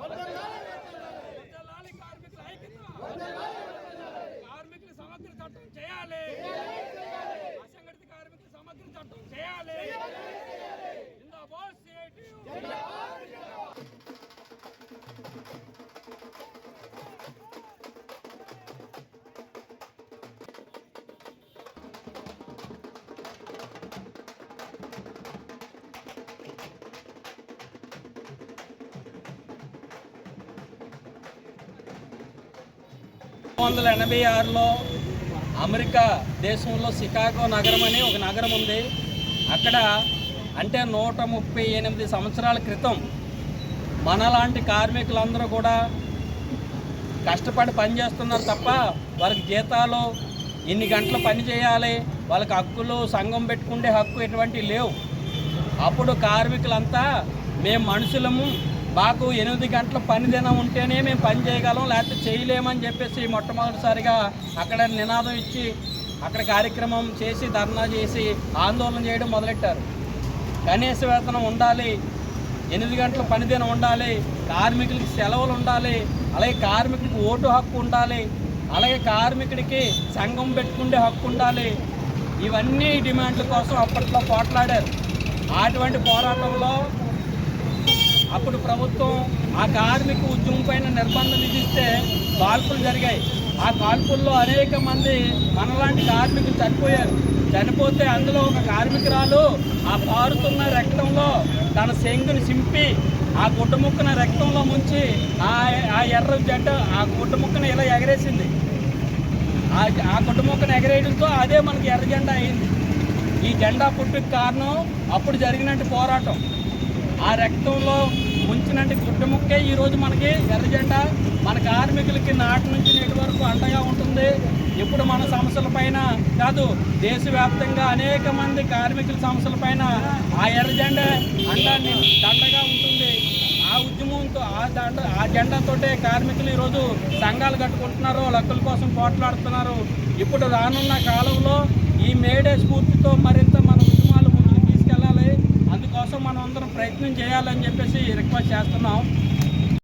ಹೋಗ್ಬಾರ್ದು వందల ఎనభై ఆరులో అమెరికా దేశంలో షికాగో నగరం అని ఒక నగరం ఉంది. అక్కడ అంటే నూట ముప్పై ఎనిమిది సంవత్సరాల క్రితం మనలాంటి కార్మికులందరూ కూడా కష్టపడి పని చేస్తున్నారు తప్ప వాళ్ళకి జీతాలు ఇన్ని గంటలు పని చేయాలి వాళ్ళకి హక్కులు సంఘం పెట్టుకునే హక్కు ఎటువంటివి లేవు. అప్పుడు కార్మికులంతా మేము మనుషులము మాకు ఎనిమిది గంటల పని దినం ఉంటేనే మేము పని చేయగలం లేకపోతే చేయలేమని చెప్పేసి మొట్టమొదటిసారిగా అక్కడ నినాదం ఇచ్చి అక్కడ కార్యక్రమం చేసి ధర్నా చేసి ఆందోళన చేయడం మొదలెట్టారు. కనీస వేతనం ఉండాలి ఎనిమిది గంటల పనిదినం ఉండాలి కార్మికులకి సెలవులు ఉండాలి అలాగే కార్మికుడికి ఓటు హక్కు ఉండాలి అలాగే కార్మికుడికి సంఘం పెట్టుకుండే హక్కు ఉండాలి. ఇవన్నీ డిమాండ్ల కోసం అప్పట్లో పోట్లాడారు. అటువంటి పోరాటంలో అప్పుడు ప్రభుత్వం ఆ కార్మిక ఉద్యమం పైన నిర్బంధం విధిస్తే కాల్పులు జరిగాయి. ఆ కాల్పుల్లో అనేక మంది మనలాంటి కార్మికులు చనిపోయారు. చనిపోతే అందులో ఒక కార్మికురాలు ఆ పారుతున్న రక్తంలో తన శంగుని చింపి ఆ గుడ్డ ముక్కన రక్తంలో ముంచి ఆ ఆ ఎర్ర జడ్డ ఆ గుడ్డ ముక్కన ఇలా ఎగరేసింది. ఆ ఆ గుడ్డ ముక్కను ఎగరేయడంతో అదే మనకి ఎర్ర జెండా అయింది. ఈ జెండా పుట్టుకు కారణం అప్పుడు జరిగినట్టు పోరాటం. ఆ రక్తంలో ముంచినట్టు గుడ్డ ముక్కే ఈరోజు మనకి ఎర్రజెండా. మన కార్మికులకి నాటి నుంచి నేటి వరకు అండగా ఉంటుంది. ఇప్పుడు మన సమస్యల పైన కాదు దేశవ్యాప్తంగా అనేక మంది కార్మికుల సమస్యల పైన ఆ ఎర్ర జెండా అండా దండగా ఉంటుంది. ఆ ఉద్యమంతో ఆ దండ ఆ జెండాతోటే కార్మికులు ఈరోజు సంఘాలు కట్టుకుంటున్నారు లక్కుల కోసం పోట్లాడుతున్నారు. ఇప్పుడు రానున్న కాలంలో ఈ మేడే స్ఫూర్తితో మరి ప్రయత్నం చేయాలని చెప్పేసి రిక్వెస్ట్ చేస్తున్నాం.